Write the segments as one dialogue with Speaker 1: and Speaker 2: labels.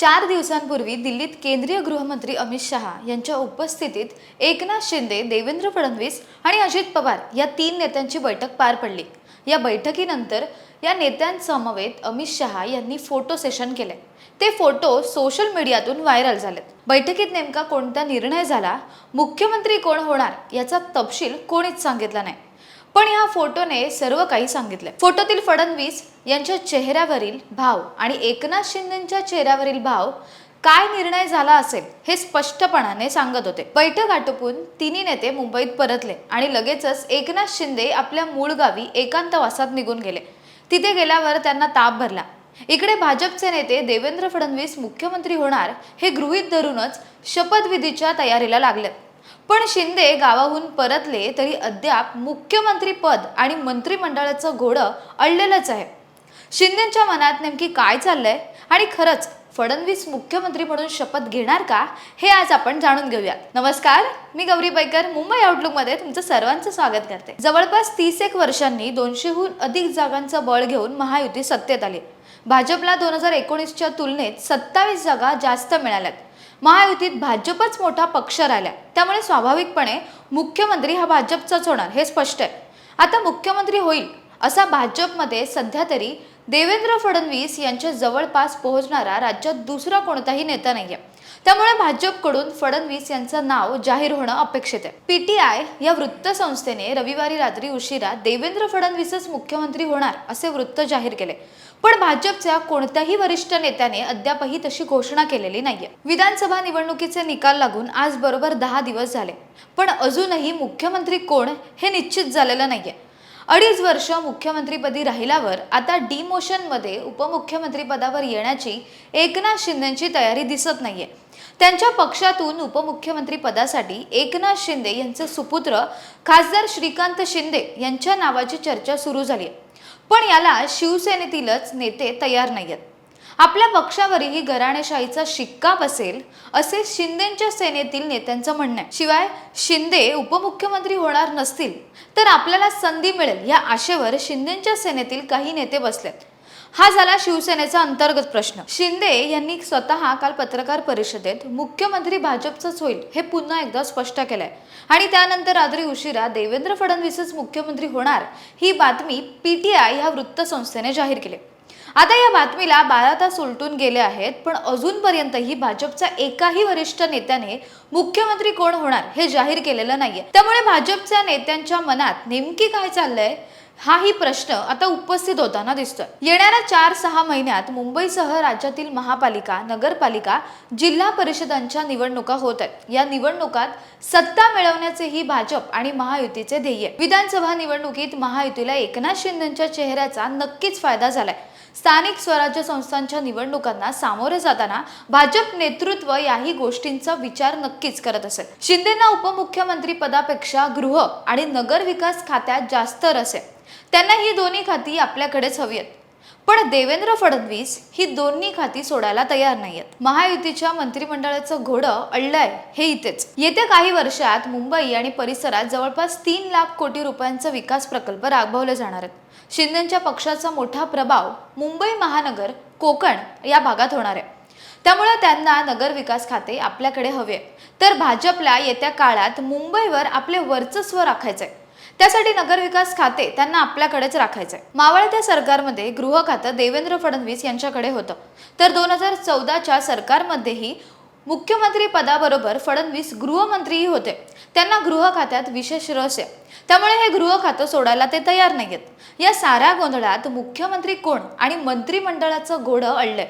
Speaker 1: चार दिवसांपूर्वी दिल्लीत केंद्रीय गृहमंत्री अमित शहा यांच्या उपस्थितीत एकनाथ शिंदे देवेंद्र फडणवीस आणि अजित पवार या तीन नेत्यांची बैठक पार पडली. या बैठकीनंतर या नेत्यांसमवेत अमित शहा यांनी फोटो सेशन केले. ते फोटो सोशल मीडियातून व्हायरल झालेत. बैठकीत नेमका कोणता निर्णय झाला मुख्यमंत्री कोण होणार याचा तपशील कोणीच सांगितला नाही. पण ह्या फोटोने सर्व काही सांगितले फोटोतील फडणवीस यांच्या चेहऱ्यावरील भाव आणि एकनाथ शिंदेच्या चेहऱ्यावरील भाव काय निर्णय झाला असेल हे स्पष्टपणाने सांगत होते. बैठक आटोपून तिन्ही नेते मुंबईत परतले आणि लगेचच एकनाथ शिंदे आपल्या मूळ गावी एकांतवासात निघून गेले. तिथे गेल्यावर त्यांना ताप भरला. इकडे भाजपचे नेते देवेंद्र फडणवीस मुख्यमंत्री होणार हे गृहीत धरूनच शपथविधीच्या तयारीला लागले पण शिंदे गावाहून परतले तरी अद्याप मुख्यमंत्री पद आणि मंत्रिमंडळाचं घोडं अडलेलंच आहे. शिंदेच्या मनात नेमकी काय चाललंय? आणि खरंच फडणवीस मुख्यमंत्री म्हणून शपथ घेणार का हे आज आपण जाणून घेऊयात नमस्कार मी गौरी बैकर मुंबई आउटलुकमध्ये तुमचं सर्वांचं स्वागत करते. जवळपास तीस एक वर्षांनी दोनशेहून अधिक जागांचं बळ घेऊन महायुती सत्तेत आली. भाजपला दोन हजार एकोणीसच्या तुलनेत सत्तावीस जागा जास्त मिळाल्यात. महायुतीत भाजपच मोठा पक्ष राहिला. त्यामुळे स्वाभाविकपणे मुख्यमंत्री हा भाजपचाच होणार हे स्पष्ट आहे. आता मुख्यमंत्री होईल असा भाजपमध्ये सध्या तरी देवेंद्र फडणवीस यांच्या जवळपास पोहोचणारा राज्यात दुसरा कोणताही नेता नाहीये. त्यामुळे भाजपकडून फडणवीस यांचं नाव जाहीर होणं अपेक्षित आहे. पीटीआय या वृत्तसंस्थेने रविवारी रात्री उशिरा देवेंद्र फडणवीसच मुख्यमंत्री होणार असे वृत्त जाहीर केले. पण भाजपच्या कोणत्याही वरिष्ठ नेत्याने अद्यापही तशी घोषणा केलेली नाहीये. विधानसभा निवडणुकीचे निकाल लागून आज बरोबर दहा दिवस झाले. पण अजूनही मुख्यमंत्री कोण हे निश्चित झालेलं नाहीये. अडीच वर्ष मुख्यमंत्रीपदी राहिल्यावर आता डिमोशनमध्ये उपमुख्यमंत्रीपदावर येण्याची एकनाथ शिंदेची तयारी दिसत नाहीये. त्यांच्या पक्षातून उपमुख्यमंत्री पदासाठी एकनाथ शिंदे यांचे सुपुत्र खासदार श्रीकांत शिंदे यांच्या नावाची चर्चा सुरू झाली आहे पण याला शिवसेनेतीलच नेते तयार नाहीयेत. आपल्या पक्षावरही घराणेशाहीचा शिक्का बसेल असे शिंदेच्या सेनेतील नेत्यांचं म्हणणं आहे. शिवाय शिंदे उपमुख्यमंत्री होणार नसतील तर आपल्याला संधी मिळेल या आशेवर शिंदेच्या सेनेतील काही नेते बसलेत. हा झाला शिवसेनेचा अंतर्गत प्रश्न. शिंदे यांनी स्वतः काल पत्रकार परिषदेत मुख्यमंत्री भाजपचाच होईल हे पुन्हा एकदा स्पष्ट केलंय. आणि त्यानंतर रात्री उशिरा देवेंद्र फडणवीसच मुख्यमंत्री होणार ही बातमी पीटीआय ह्या वृत्तसंस्थेने जाहीर केली. आता या बातमीला बारा तास उलटून गेले आहेत पण अजूनपर्यंतही भाजपच्या एकाही वरिष्ठ नेत्याने मुख्यमंत्री कोण होणार हे जाहीर केलेलं नाहीये. त्यामुळे भाजपच्या नेत्यांच्या मनात नेमकी काय चाललंय? हाही प्रश्न आता उपस्थित होताना दिसतोय. येणाऱ्या चार सहा महिन्यात मुंबईसह राज्यातील महापालिका नगरपालिका जिल्हा परिषदांच्या निवडणुका होत आहेत. या निवडणुकात सत्ता मिळवण्याचे ही भाजप आणि महायुतीचे ध्येय. विधानसभा निवडणुकीत महायुतीला एकनाथ शिंदेच्या चेहऱ्याचा नक्कीच फायदा झालाय. स्थानिक स्वराज्य संस्थांच्या निवडणुकांना सामोरे जाताना भाजप नेतृत्व याही गोष्टींचा विचार नक्कीच करत असेल. शिंदेना उपमुख्यमंत्री पदापेक्षा गृह आणि नगर विकास खात्यात जास्त रस आहे. त्यांना ही दोन्ही खाती आपल्याकडेच हवी आहेत. पण देवेंद्र फडणवीस ही दोन्ही खाती सोडायला तयार नाहीयेत. महायुतीच्या मंत्रिमंडळाचं घोडं अडलंय हे इथेच. येत्या काही वर्षात मुंबई आणि परिसरात जवळपास तीन लाख कोटी रुपयांचा विकास प्रकल्प राबवले जाणार आहेत. शिंदेच्या पक्षाचा मोठा प्रभाव मुंबई महानगर कोकण या भागात होणार आहे. त्यामुळे त्यांना नगर विकास खाते आपल्याकडे हवे तर भाजपला येत्या काळात मुंबईवर आपले वर्चस्व राखायचंय. त्यासाठी नगरविकास खाते त्यांना आपल्याकडेच राखायचंय. मावळत्या सरकारमध्ये गृह खातं देवेंद्र फडणवीस यांच्याकडे होतं. तर दोन हजार चौदाच्या सरकारमध्येही मुख्यमंत्री पदाबरोबर फडणवीस गृहमंत्रीही होते. त्यांना गृह खात्यात विशेष रस आहे. त्यामुळे हे गृह खातं सोडायला ते तयार नाहीयेत. या साऱ्या गोंधळात मुख्यमंत्री कोण आणि मंत्रिमंडळाचं घोडं अडलंय?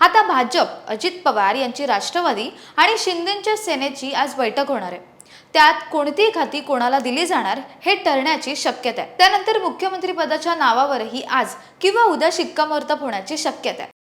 Speaker 1: आता भाजप अजित पवार यांची राष्ट्रवादी आणि शिंदेच्या सेनेची आज बैठक होणार आहे. त्यात कोणती खाती कोणाला दिली जाणार हे ठरण्याची शक्यता आहे. त्यानंतर मुख्यमंत्री पदाच्या नावावरही आज किंवा उद्या शिक्कामोर्तब होण्याची शक्यता आहे.